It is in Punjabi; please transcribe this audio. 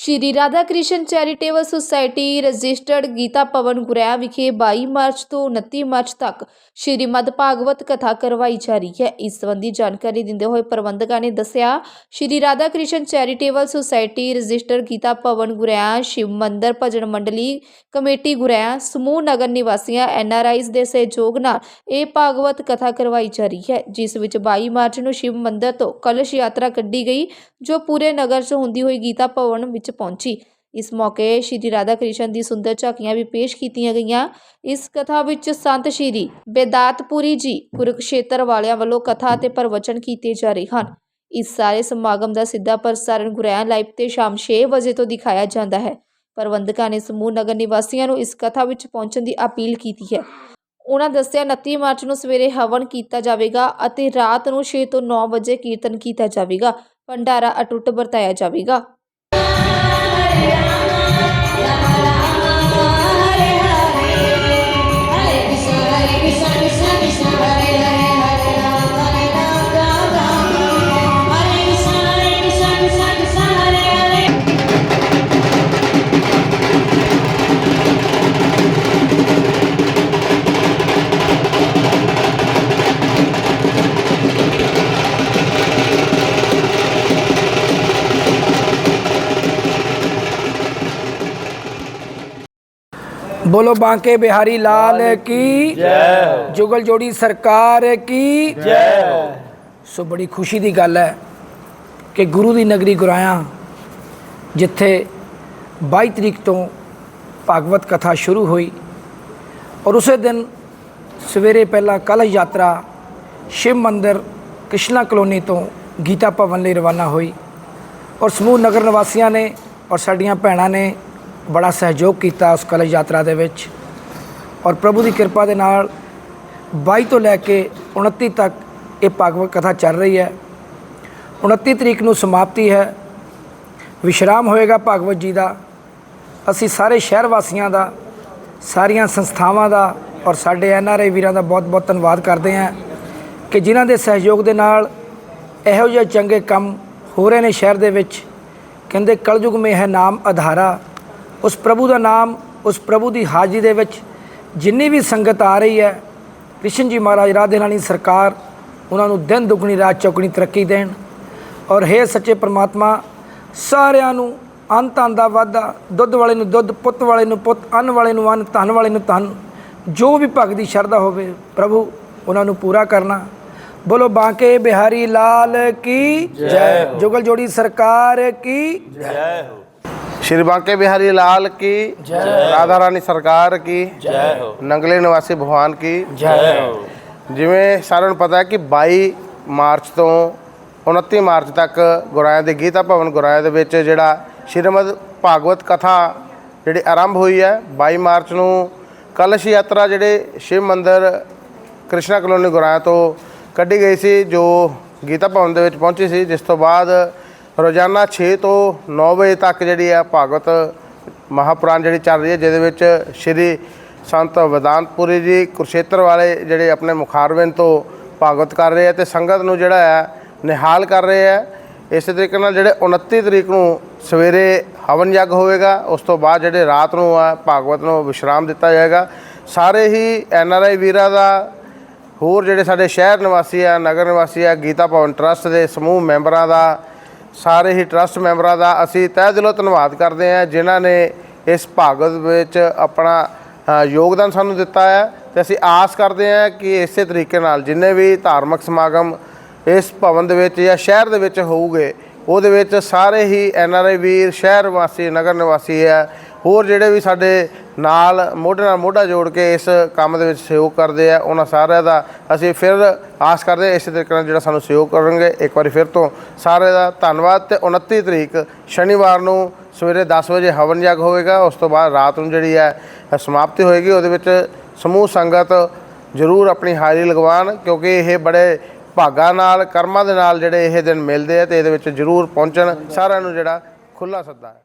Shri Radha Krishna charitable society registered Geeta Bhawan Guraya ਵਿਖੇ 22 ਮਾਰਚ ਤੋਂ 29 ਮਾਰਚ ਤੱਕ ਸ਼੍ਰੀਮਦ ਭਾਗਵਤ ਕਥਾ ਕਰਵਾਈ ਜਾ ਰਹੀ ਹੈ। ਇਸ ਸੰਬੰਧੀ ਜਾਣਕਾਰੀ ਦਿੰਦੇ ਹੋਏ ਪ੍ਰਬੰਧਕਾਂ ਨੇ ਦੱਸਿਆ, Shri Radha Krishna charitable society registered Geeta Bhawan Guraya, Shiv ਮੰਦਰ ਭਜਨ ਮੰਡਲੀ ਕਮੇਟੀ ਗੁਰੇਆ, ਸਮੂਹ ਨਗਰ ਨਿਵਾਸੀਆਂ, ਐੱਨ ਆਰ ਆਈਜ਼ ਦੇ ਸਹਿਯੋਗ ਨਾਲ ਇਹ ਭਾਗਵਤ ਕਥਾ ਕਰਵਾਈ ਜਾ ਰਹੀ ਹੈ, ਜਿਸ ਵਿੱਚ 22 ਮਾਰਚ ਨੂੰ ਸ਼ਿਵ ਮੰਦਰ ਤੋਂ ਕਲਸ਼ ਯਾਤਰਾ ਕੱਢੀ ਗਈ, ਜੋ ਪੂਰੇ ਨਗਰ 'ਚ ਹੁੰਦੀ ਹੋਈ ਗੀਤਾ ਭਵਨ ਵਿੱਚ ਪਹੁੰਚੀ। ਇਸ ਮੌਕੇ ਸ਼੍ਰੀ ਰਾਧਾ ਕ੍ਰਿਸ਼ਨ ਦੀ ਸੁੰਦਰ ਝਾਕੀਆਂ ਵੀ ਪੇਸ਼ ਕੀਤੀਆਂ ਗਈਆਂ। ਇਸ ਕਥਾ ਵਿੱਚ ਸੰਤ ਸ਼੍ਰੀ ਬੇਦਾਤਪੁਰੀ ਜੀ ਕੁਰਕਸ਼ੇਤਰ ਵਾਲਿਆਂ ਵੱਲੋਂ ਕਥਾ ਅਤੇ ਪ੍ਰਵਚਨ ਕੀਤੇ ਜਾ ਰਹੇ ਹਨ। ਇਸ ਸਾਰੇ ਸਮਾਗਮ ਦਾ ਸਿੱਧਾ ਪ੍ਰਸਾਰਣ ਗੁਰੈਆ ਲਾਈਵ ਤੇ ਸ਼ਾਮ 6 ਵਜੇ ਤੋਂ ਦਿਖਾਇਆ ਜਾਂਦਾ ਹੈ। ਪ੍ਰਬੰਧਕਾਂ ਨੇ ਸਮੂਹ ਨਗਰ ਨਿਵਾਸੀਆਂ ਨੂੰ ਇਸ ਕਥਾ ਵਿੱਚ ਪਹੁੰਚਣ ਦੀ ਅਪੀਲ ਕੀਤੀ ਹੈ। ਉਹਨਾਂ ਦੱਸਿਆ 29 ਮਾਰਚ ਨੂੰ ਸਵੇਰੇ ਹਵਨ ਕੀਤਾ ਜਾਵੇਗਾ ਅਤੇ ਰਾਤ ਨੂੰ 6 ਤੋਂ 9 ਵਜੇ ਕੀਰਤਨ ਕੀਤਾ ਜਾਵੇਗਾ। ਭੰਡਾਰਾ ਅਟੁੱਟ ਵਰਤਾਇਆ ਜਾਵੇਗਾ। Yeah. बोलो बांके बिहारी लाल की जुगल जोड़ी ਸਰਕਾਰ ਕੀ ਜੈ ਸੋ ਬੜੀ ਖੁਸ਼ੀ ਦੀ ਗੱਲ ਹੈ ਕਿ ਗੁਰੂ ਦੀ ਨਗਰੀ ਗੁਰਾਇਆ ਜਿੱਥੇ 22 ਤਰੀਕ ਤੋਂ ਭਾਗਵਤ ਕਥਾ ਸ਼ੁਰੂ ਹੋਈ ਔਰ ਉਸੇ ਦਿਨ ਸਵੇਰੇ ਪਹਿਲਾਂ ਕਲਸ਼ ਯਾਤਰਾ ਸ਼ਿਵ ਮੰਦਿਰ ਕ੍ਰਿਸ਼ਨਾ ਕਲੋਨੀ ਤੋਂ ਗੀਤਾ ਭਵਨ ਲਈ ਰਵਾਨਾ ਹੋਈ ਔਰ ਸਮੂਹ ਨਗਰ ਨਿਵਾਸੀਆਂ ਨੇ ਔਰ ਸਾਡੀਆਂ ਭੈਣਾਂ ਨੇ ਬੜਾ ਸਹਿਯੋਗ ਕੀਤਾ ਉਸ ਕਲਸ਼ ਯਾਤਰਾ ਦੇ ਵਿੱਚ। ਔਰ ਪ੍ਰਭੂ ਦੀ ਕਿਰਪਾ ਦੇ ਨਾਲ 22 ਤੋਂ ਲੈ ਕੇ 29 ਤੱਕ ਇਹ ਭਾਗਵਤ ਕਥਾ ਚੱਲ ਰਹੀ ਹੈ। 29 ਤਰੀਕ ਨੂੰ ਸਮਾਪਤੀ ਹੈ। ਵਿਸ਼ਰਾਮ ਹੋਏਗਾ ਭਾਗਵਤ ਜੀ ਦਾ। ਅਸੀਂ ਸਾਰੇ ਸ਼ਹਿਰ ਵਾਸੀਆਂ ਦਾ, ਸਾਰੀਆਂ ਸੰਸਥਾਵਾਂ ਦਾ ਔਰ ਸਾਡੇ ਐਨ ਆਰ ਆਈ ਵੀਰਾਂ ਦਾ ਬਹੁਤ-ਬਹੁਤ ਧੰਨਵਾਦ ਕਰਦੇ ਹਾਂ ਕਿ ਜਿਨ੍ਹਾਂ ਦੇ ਸਹਿਯੋਗ ਦੇ ਨਾਲ ਇਹੋ ਜਿਹੇ ਚੰਗੇ ਕੰਮ ਹੋ ਰਹੇ ਨੇ ਸ਼ਹਿਰ ਦੇ ਵਿੱਚ। ਕਹਿੰਦੇ ਕਲਯੁਗ ਮੇ ਹੈ ਨਾਮ ਆਧਾਰਾ ਉਸ ਪ੍ਰਭੂ ਦਾ ਨਾਮ ਉਸ ਪ੍ਰਭੂ ਦੀ ਹਾਜ਼ਰੀ ਦੇ ਵਿੱਚ ਜਿੰਨੀ ਵੀ ਸੰਗਤ ਆ ਰਹੀ ਹੈ ਕ੍ਰਿਸ਼ਨ ਜੀ ਮਹਾਰਾਜ ਰਾਧੇ ਰਾਣੀ ਸਰਕਾਰ ਉਹਨਾਂ ਨੂੰ ਦਿਨ ਦੁਗਣੀ ਰਾਤ ਚੌਗਣੀ ਤਰੱਕੀ ਦੇਣ। ਔਰ ਹੈ ਸੱਚੇ ਪ੍ਰਮਾਤਮਾ ਸਾਰਿਆਂ ਨੂੰ ਅੰਤ ਆਂਦਾ ਵਾਧਾ ਦੁੱਧ ਵਾਲੇ ਨੂੰ ਦੁੱਧ ਪੁੱਤ ਵਾਲੇ ਨੂੰ ਪੁੱਤ ਅੰਨ ਵਾਲੇ ਨੂੰ ਅੰਨ ਧਨ ਵਾਲੇ ਨੂੰ ਧਨ ਜੋ ਵੀ ਭਗਤ ਦੀ ਸ਼ਰਧਾ ਹੋਵੇ ਪ੍ਰਭੂ ਉਹਨਾਂ ਨੂੰ ਪੂਰਾ ਕਰਨਾ। ਬੋਲੋ ਬਾਂਕੇ ਬਿਹਾਰੀ ਲਾਲ ਕੀ? ਜੈ ਜੁਗਲ ਜੋੜੀ ਸਰਕਾਰ ਕੀ? श्री बांके बिहारी लाल की राधा रानी ਸਰਕਾਰ ਕੀ ਜੈ ਹੋ ਨੰਗਲੇ ਨਿਵਾਸੀ ਭਗਵਾਨ ਕੀ ਜੈ ਜਿਵੇਂ ਸਾਰਿਆਂ ਨੂੰ ਪਤਾ ਹੈ ਕਿ 22 ਮਾਰਚ ਤੋਂ 29 ਮਾਰਚ ਤੱਕ ਗੁਰਾਇਆ ਦੇ ਗੀਤਾ ਭਵਨ ਗੁਰਾਇਆ ਦੇ ਵਿੱਚ ਜਿਹੜਾ ਸ਼੍ਰੀਮਦ ਭਾਗਵਤ ਕਥਾ ਜਿਹੜੀ ਆਰੰਭ ਹੋਈ ਹੈ 22 ਮਾਰਚ ਨੂੰ ਕਲਸ਼ ਯਾਤਰਾ ਜਿਹੜੇ ਸ਼ਿਵ ਮੰਦਿਰ ਕ੍ਰਿਸ਼ਨਾ ਕਲੋਨੀ ਗੁਰਾਇਆ ਤੋਂ ਕੱਢੀ ਗਈ ਸੀ ਜੋ ਗੀਤਾ ਭਵਨ ਦੇ ਵਿੱਚ ਪਹੁੰਚੀ ਸੀ ਜਿਸ ਤੋਂ ਬਾਅਦ ਰੋਜ਼ਾਨਾ 6 ਤੋਂ 9 ਵਜੇ ਤੱਕ ਜਿਹੜੀ ਆ ਭਾਗਵਤ ਮਹਾਪੁਰਾਣ ਜਿਹੜੀ ਚੱਲ ਰਹੀ ਹੈ, ਜਿਹਦੇ ਵਿੱਚ ਸ਼੍ਰੀ ਸੰਤ ਵਿਦਾਂਤਪੁਰੀ ਜੀ ਕੁਰਸ਼ੇਤਰ ਵਾਲੇ ਜਿਹੜੇ ਆਪਣੇ ਮੁਖਾਰਬਿੰਦ ਤੋਂ ਭਾਗਵਤ ਕਰ ਰਹੇ ਆ ਤੇ ਸੰਗਤ ਨੂੰ ਜਿਹੜਾ ਹੈ ਨਿਹਾਲ ਕਰ ਰਹੇ ਆ। ਇਸੇ ਤਰੀਕੇ ਨਾਲ ਜਿਹੜੇ 29 ਤਰੀਕ ਨੂੰ ਸਵੇਰੇ ਹਵਨ ਯੱਗ ਹੋਵੇਗਾ, ਉਸ ਤੋਂ ਬਾਅਦ ਜਿਹੜੇ ਰਾਤ ਨੂੰ ਆ ਭਾਗਵਤ ਨੂੰ ਵਿਸ਼ਰਾਮ ਦਿੱਤਾ ਜਾਏਗਾ। ਸਾਰੇ ਹੀ ਐਨ ਆਰ ਆਈ ਵੀਰਾਂ ਦਾ ਹੋਰ ਜਿਹੜੇ ਸਾਡੇ ਸ਼ਹਿਰ ਨਿਵਾਸੀ ਆ, ਨਗਰ ਨਿਵਾਸੀ ਆ, ਗੀਤਾ ਭਵਨ ਟਰਸਟ ਦੇ ਸਮੂਹ ਮੈਂਬਰਾਂ ਦਾ ਸਾਰੇ ਹੀ ਟਰਸਟ ਮੈਂਬਰਾਂ ਦਾ ਅਸੀਂ ਤਹਿ ਦਿਲੋਂ ਧੰਨਵਾਦ ਕਰਦੇ ਹਾਂ ਜਿਨ੍ਹਾਂ ਨੇ ਇਸ ਭਾਗਤ ਵਿੱਚ ਆਪਣਾ ਯੋਗਦਾਨ ਸਾਨੂੰ ਦਿੱਤਾ ਹੈ ਤੇ ਅਸੀਂ ਆਸ ਕਰਦੇ ਹਾਂ ਕਿ ਇਸੇ ਤਰੀਕੇ ਨਾਲ ਜਿੰਨੇ ਵੀ ਧਾਰਮਿਕ ਸਮਾਗਮ ਇਸ ਭਵਨ ਦੇ ਵਿੱਚ ਜਾਂ ਸ਼ਹਿਰ ਦੇ ਵਿੱਚ ਹੋਊਗੇ, ਉਹਦੇ ਵਿੱਚ ਸਾਰੇ ਹੀ ਐਨ ਆਰ ਆਈ ਵੀਰ, ਸ਼ਹਿਰ ਵਾਸੀ, ਨਗਰ ਨਿਵਾਸੀ ਹੈ, ਹੋਰ ਜਿਹੜੇ ਵੀ ਸਾਡੇ ਨਾਲ ਮੋਢੇ ਨਾਲ ਮੋਢਾ ਜੋੜ ਕੇ ਇਸ ਕੰਮ ਦੇ ਵਿੱਚ ਸਹਿਯੋਗ ਕਰਦੇ ਆ, ਉਹਨਾਂ ਸਾਰਿਆਂ ਦਾ ਅਸੀਂ ਫਿਰ ਆਸ ਕਰਦੇ ਹਾਂ ਇਸੇ ਤਰੀਕੇ ਨਾਲ ਜਿਹੜਾ ਸਾਨੂੰ ਸਹਿਯੋਗ ਕਰਨਗੇ। ਇੱਕ ਵਾਰੀ ਫਿਰ ਤੋਂ ਸਾਰਿਆਂ ਦਾ ਧੰਨਵਾਦ ਤੇ 29 ਤਰੀਕ ਸ਼ਨੀਵਾਰ ਨੂੰ ਸਵੇਰੇ 10 ਵਜੇ ਹਵਨ ਯੱਗ ਹੋਵੇਗਾ, ਉਸ ਤੋਂ ਬਾਅਦ ਰਾਤ ਨੂੰ ਜਿਹੜੀ ਹੈ ਸਮਾਪਤੀ ਹੋਏਗੀ। ਉਹਦੇ ਵਿੱਚ ਸਮੂਹ ਸੰਗਤ ਜ਼ਰੂਰ ਆਪਣੀ ਹਾਜ਼ਰੀ ਲਗਵਾਉਣ, ਕਿਉਂਕਿ ਇਹ ਬੜੇ ਭਾਗਾਂ ਨਾਲ, ਕਰਮਾਂ ਦੇ ਨਾਲ ਜਿਹੜੇ ਇਹ ਦਿਨ ਮਿਲਦੇ ਆ ਤੇ ਇਹਦੇ ਵਿੱਚ ਜ਼ਰੂਰ ਪਹੁੰਚਣ। ਸਾਰਿਆਂ ਨੂੰ ਜਿਹੜਾ ਖੁੱਲਾ ਸੱਦਾ ਹੈ।